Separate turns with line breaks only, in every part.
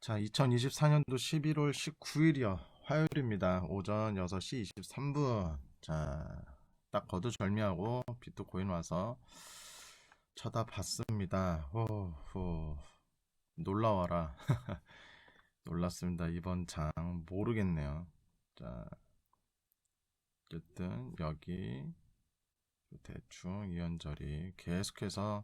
자, 2024년도 11월 19일이요. 화요일입니다. 오전 6시 23분. 자, 딱 거두절미하고 비트코인 와서 쳐다봤습니다. 호호. 놀라워라. 놀랐습니다. 이번 장 모르겠네요. 자, 어쨌든 여기 대충 이연절이 계속해서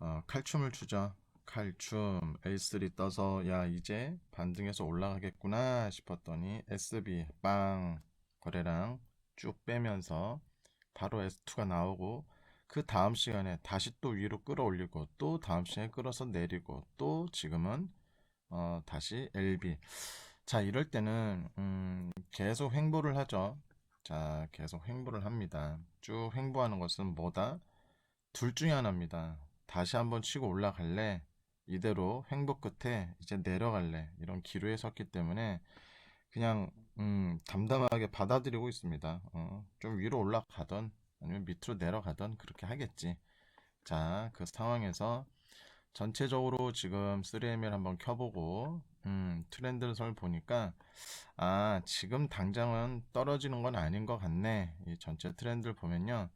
어, 칼춤을 추죠. 칼춤 L3 떠서 야 이제 반등해서 올라가겠구나 싶었더니 SB 빵 거래량 쭉 빼면서 바로 S2가 나오고 그 다음 시간에 다시 또 위로 끌어올리고 또 다음 시간에 끌어서 내리고 또 지금은 어 다시 LB 자 이럴 때는 음 계속 횡보를 하죠. 자 계속 횡보를 합니다. 쭉 횡보하는 것은 뭐다? 둘 중에 하나입니다. 다시 한번 치고 올라갈래 이대로 횡보 끝에 이제 내려갈래 이런 기류에 섰기 때문에 그냥 음, 담담하게 받아들이고 있습니다. 어, 좀 위로 올라가던 아니면 밑으로 내려가던 그렇게 하겠지. 자, 그 상황에서 전체적으로 지금 3M을 한번 켜보고 음, 트렌드를 보니까 아 지금 당장은 떨어지는 건 아닌 것 같네. 이 전체 트렌드를 보면요.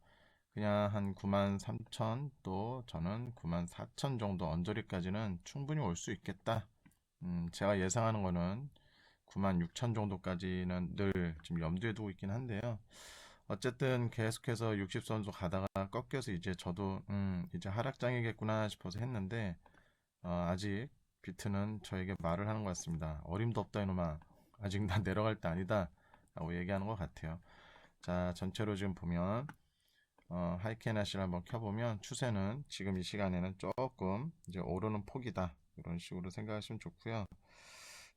그냥 한 9만 3천 또 저는 9만 4천 정도 언저리까지는 충분히 올 수 있겠다. 음, 제가 예상하는 거는 9만 6천 정도까지는 늘 지금 염두에 두고 있긴 한데요. 어쨌든 계속해서 60선수 가다가 꺾여서 이제 저도 음, 이제 하락장이겠구나 싶어서 했는데 어, 아직 비트는 저에게 말을 하는 것 같습니다. 어림도 없다 이놈아. 아직 나 내려갈 때 아니다. 라고 얘기하는 것 같아요. 자, 전체로 지금 보면 어, 하이케나시를 한번 켜보면 추세는 지금 이 시간에는 조금 이제 오르는 폭이다. 이런 식으로 생각하시면 좋고요.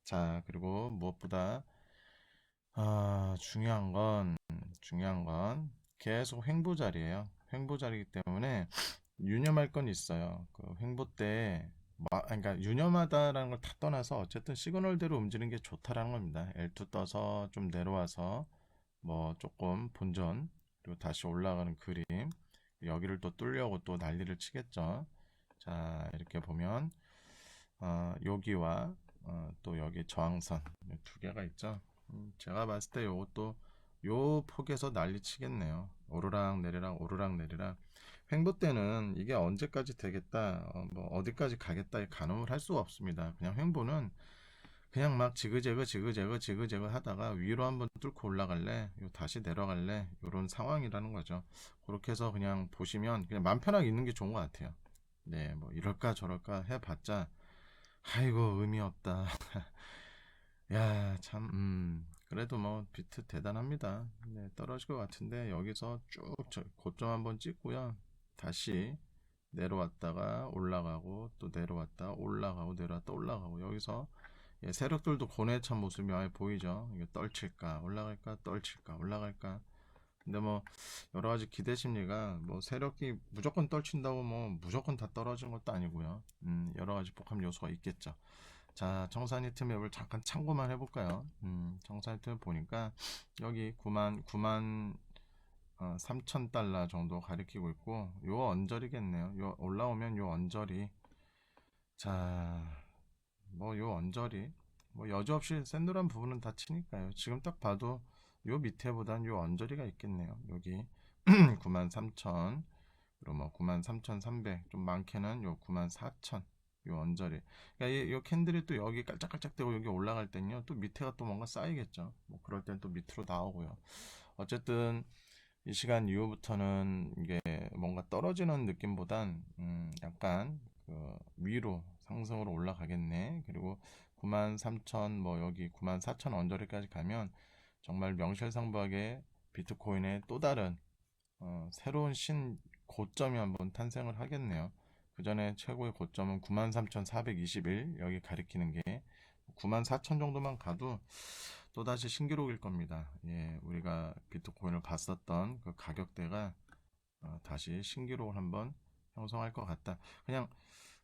자 그리고 무엇보다 아, 중요한 건 중요한 건 계속 횡보 자리예요. 횡보 자리이기 때문에 유념할 건 있어요. 그 횡보 때 그러니까 유념하다라는 걸 다 떠나서 어쨌든 시그널대로 움직이는 게 좋다라는 겁니다. L2 떠서 좀 내려와서 뭐 조금 본전 그리고 다시 올라가는 그림 여기를 또 뚫려고 또 난리를 치겠죠. 자 이렇게 보면 어, 여기와 어, 또 여기 저항선 두 개가 있죠. 음, 제가 봤을 때 요것도 요 폭에서 난리 치겠네요. 오르락 내리락 오르락 내리락. 횡보 때는 이게 언제까지 되겠다 어, 뭐 어디까지 가겠다 가늠을 할 수가 없습니다. 그냥 횡보는 그냥 막 지그재그 지그재그 지그재그 하다가 위로 한번 뚫고 올라갈래? 다시 내려갈래? 이런 상황이라는 거죠. 그렇게 해서 그냥 보시면 그냥 맘 편하게 있는 게 좋은 것 같아요. 네 뭐 이럴까 저럴까 해봤자 아이고 의미 없다. 야참 음, 그래도 뭐 비트 대단합니다. 네, 떨어질 것 같은데 여기서 쭉 고점 한번 찍고요. 다시 내려왔다가 올라가고 또 내려왔다 올라가고 내려왔다 올라가고 여기서 예, 세력들도 고뇌찬 모습이 많이 보이죠. 이게 떨칠까, 올라갈까, 떨칠까, 올라갈까. 근데 뭐 여러 가지 기대 심리가 뭐 세력이 무조건 떨친다고 뭐 무조건 다 떨어지는 것도 아니고요. 음, 여러 가지 복합 요소가 있겠죠. 자, 정산히트 맵을 잠깐 참고만 해볼까요? 음, 정산히트 맵 보니까 여기 9만 9만 어, 3천 달러 정도 가리키고 있고 요 언저리겠네요. 요 올라오면 요 언저리 자 뭐 요 언저리 뭐 여지없이 샌드란 부분은 다 치니까요. 지금 딱 봐도 요 밑에보단 요 언저리가 있겠네요. 여기 93,000 그리고 뭐 93,300 좀 많게는 요 94,000 요 언저리. 그러니까 이, 요 캔들이 또 여기 깔짝깔짝대고 여기 올라갈 땐요. 또 밑에가 또 뭔가 쌓이겠죠. 뭐 그럴 땐 또 밑으로 나오고요. 어쨌든 이 시간 이후부터는 이게 뭔가 떨어지는 느낌보단 음 약간 그 위로 상승으로 올라가겠네. 그리고 93,000 뭐 여기 94,000 언저리까지 가면 정말 명실상부하게 비트코인의 또 다른 어, 새로운 신 고점이 한번 탄생을 하겠네요. 그 전에 최고의 고점은 93,421 여기 가리키는 게 94,000 정도만 가도 또다시 신기록일 겁니다. 예, 우리가 비트코인을 봤었던 그 가격대가 어, 다시 신기록을 한번 형성할 것 같다. 그냥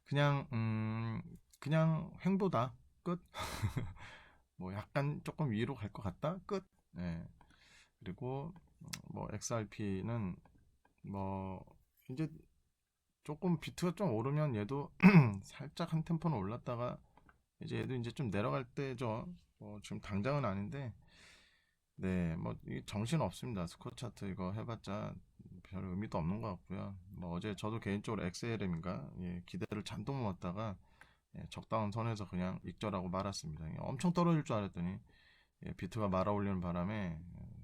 그냥 음 그냥 횡보다 끝. 뭐 약간 조금 위로 갈 것 같다 끝. 네. 그리고 뭐 XRP는 뭐 이제 조금 비트가 좀 오르면 얘도 살짝 한 템포는 올랐다가 이제 얘도 이제 좀 내려갈 때죠. 뭐 지금 당장은 아닌데, 네, 뭐이 정신 없습니다. 스코 차트 이거 해봤자 별 의미도 없는 것 같고요. 뭐 어제 저도 개인적으로 XLM인가 예, 기대를 잔뜩 모았다가 예, 적당한 선에서 그냥 익절하고 말았습니다. 예, 엄청 떨어질 줄 알았더니 예, 비트가 말아 올리는 바람에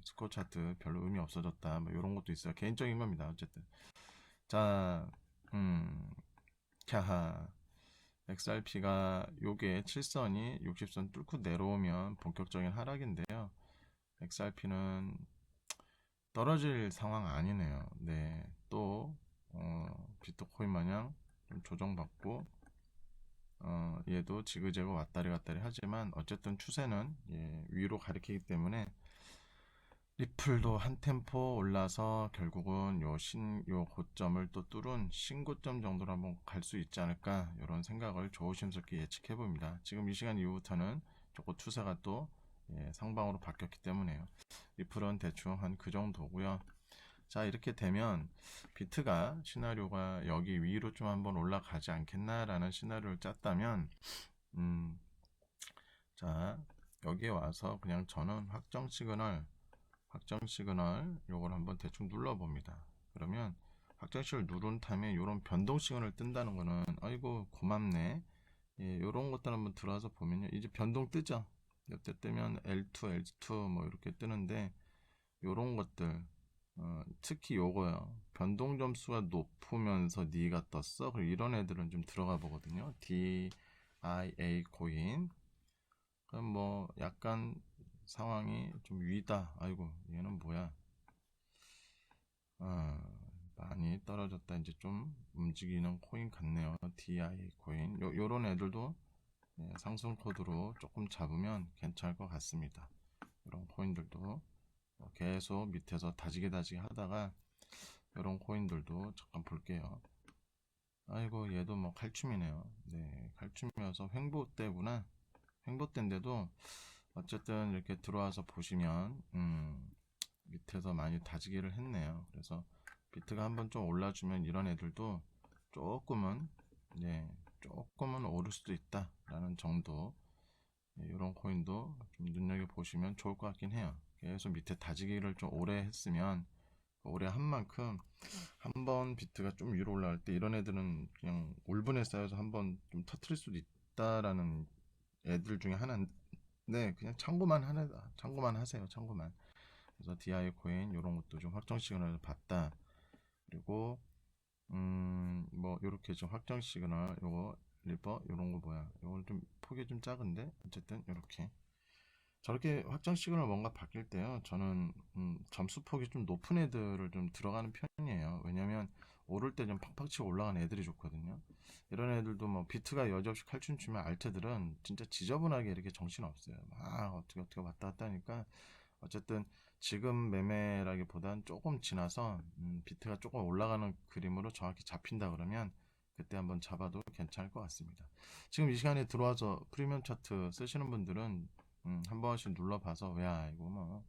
스코 차트 별로 의미 없어졌다. 뭐 이런 것도 있어요. 개인적인 겁니다. 어쨌든 자, 음, 캬하. XRP가 요게 7선이 60선 뚫고 내려오면 본격적인 하락인데요. XRP는 떨어질 상황 아니네요. 네, 또 어, 비트코인 마냥 좀 조정받고 어, 얘도 지그재그 왔다리 갔다리 하지만 어쨌든 추세는 예, 위로 가리키기 때문에 리플도 한 템포 올라서 결국은 요 신, 요 고점을 또 뚫은 신고점 정도로 한번 갈 수 있지 않을까 이런 생각을 조심스럽게 예측해 봅니다. 지금 이 시간 이후부터는 조금 추세가 또 예, 상방으로 바뀌었기 때문에요. 리플은 대충 한 그 정도고요. 자 이렇게 되면 비트가 시나리오가 여기 위로 좀 한번 올라가지 않겠나라는 시나리오를 짰다면 음, 자 여기에 와서 그냥 저는 확정 시그널 확정 시그널 요걸 한번 대충 눌러 봅니다. 그러면 확정 시그널 누른 타임에 이런 변동 시그널 뜬다는 거는 아이고 고맙네. 예, 요런 것들 한번 들어와서 보면요. 이제 변동 뜨죠. 이때 뜨면 L2, L2 뭐 이렇게 뜨는데 요런 것들 어, 특히 요거요. 변동 점수가 높으면서 니가 떴어. 그리고 이런 애들은 좀 들어가 보거든요. DIA 코인. 그럼 뭐 약간 상황이 좀 위다. 아이고, 얘는 뭐야? 어, 많이 떨어졌다. 이제 좀 움직이는 코인 같네요. DI 코인. 요, 요런 애들도 네, 상승 코드로 조금 잡으면 괜찮을 것 같습니다. 이런 코인들도 뭐 계속 밑에서 다지게 다지게 하다가 이런 코인들도 잠깐 볼게요. 아이고 얘도 뭐 칼춤이네요. 네, 칼춤이어서 횡보 때구나. 횡보 때인데도 어쨌든 이렇게 들어와서 보시면 음, 밑에서 많이 다지기를 했네요. 그래서 비트가 한번 좀 올라주면 이런 애들도 조금은 네, 조금은 오를 수도 있다라는 정도 네, 이런 코인도 좀 눈여겨 보시면 좋을 것 같긴 해요. 계속 밑에 다지기를 좀 오래 했으면 오래 한 만큼 한 번 비트가 좀 위로 올라갈 때 이런 애들은 그냥 올분에 쌓여서 한 번 좀 터트릴 수도 있다라는 애들 중에 하나 네, 그냥 참고만 하네, 참고만 하세요. 참고만. 그래서 DI 코인 이런 것도 좀 확정 시그널을 봤다. 그리고 음, 뭐 요렇게 좀 확정 시그널 요거 리버 요런 거 뭐야? 요걸 좀 폭이 좀 작은데 어쨌든 요렇게 저렇게 확정 시그널 뭔가 바뀔 때요. 저는 음, 점수 폭이 좀 높은 애들을 좀 들어가는 편이에요. 왜냐면 오를 때 좀 팍팍 치고 올라가는 애들이 좋거든요. 이런 애들도 뭐 비트가 여지없이 칼춤 추면 알트들은 진짜 지저분하게 이렇게 정신 없어요. 막 어떻게 어떻게 왔다 갔다 하니까 어쨌든 지금 매매라기보단 조금 지나서 음, 비트가 조금 올라가는 그림으로 정확히 잡힌다 그러면 그때 한번 잡아도 괜찮을 것 같습니다. 지금 이 시간에 들어와서 프리미엄 차트 쓰시는 분들은 음, 한 번씩 눌러봐서 야 이거 뭐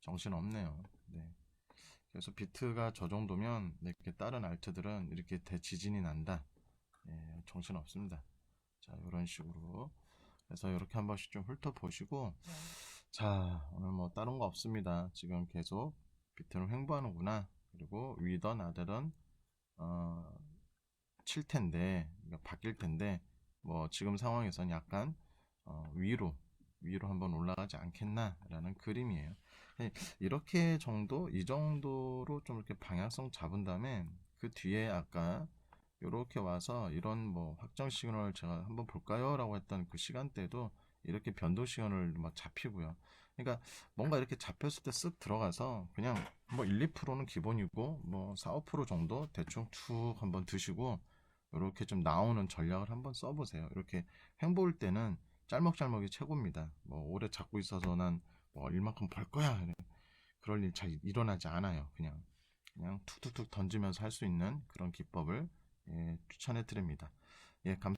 정신 없네요. 네. 그래서 비트가 저 정도면 이렇게 다른 알트들은 이렇게 대지진이 난다. 예, 정신 없습니다. 자, 이런 식으로. 그래서 이렇게 한 번씩 좀 훑어보시고, 자, 오늘 뭐 다른 거 없습니다. 지금 계속 비트는 횡보하는구나. 그리고 위던 아들은, 어, 칠 텐데, 그러니까 바뀔 텐데, 뭐 지금 상황에서는 약간, 어, 위로, 위로 한번 올라가지 않겠나라는 그림이에요. 네, 이렇게 정도, 이 정도로 좀 이렇게 방향성 잡은 다음에 그 뒤에 아까 이렇게 와서 이런 뭐 확정 시그널 제가 한번 볼까요? 라고 했던 그 시간대도 이렇게 변동 시그널 막 잡히고요. 그러니까 뭔가 이렇게 잡혔을 때 쓱 들어가서 그냥 뭐 1, 2%는 기본이고 뭐 4, 5% 정도 대충 툭 한번 드시고 이렇게 좀 나오는 전략을 한번 써보세요. 이렇게 횡보일 때는 짤먹짤먹이 최고입니다. 뭐 오래 잡고 있어서 난 뭐 일만큼 벌 거야. 그럴 일 잘 일어나지 않아요. 그냥 그냥 툭툭툭 던지면서 할 수 있는 그런 기법을 예, 추천해 드립니다. 예, 감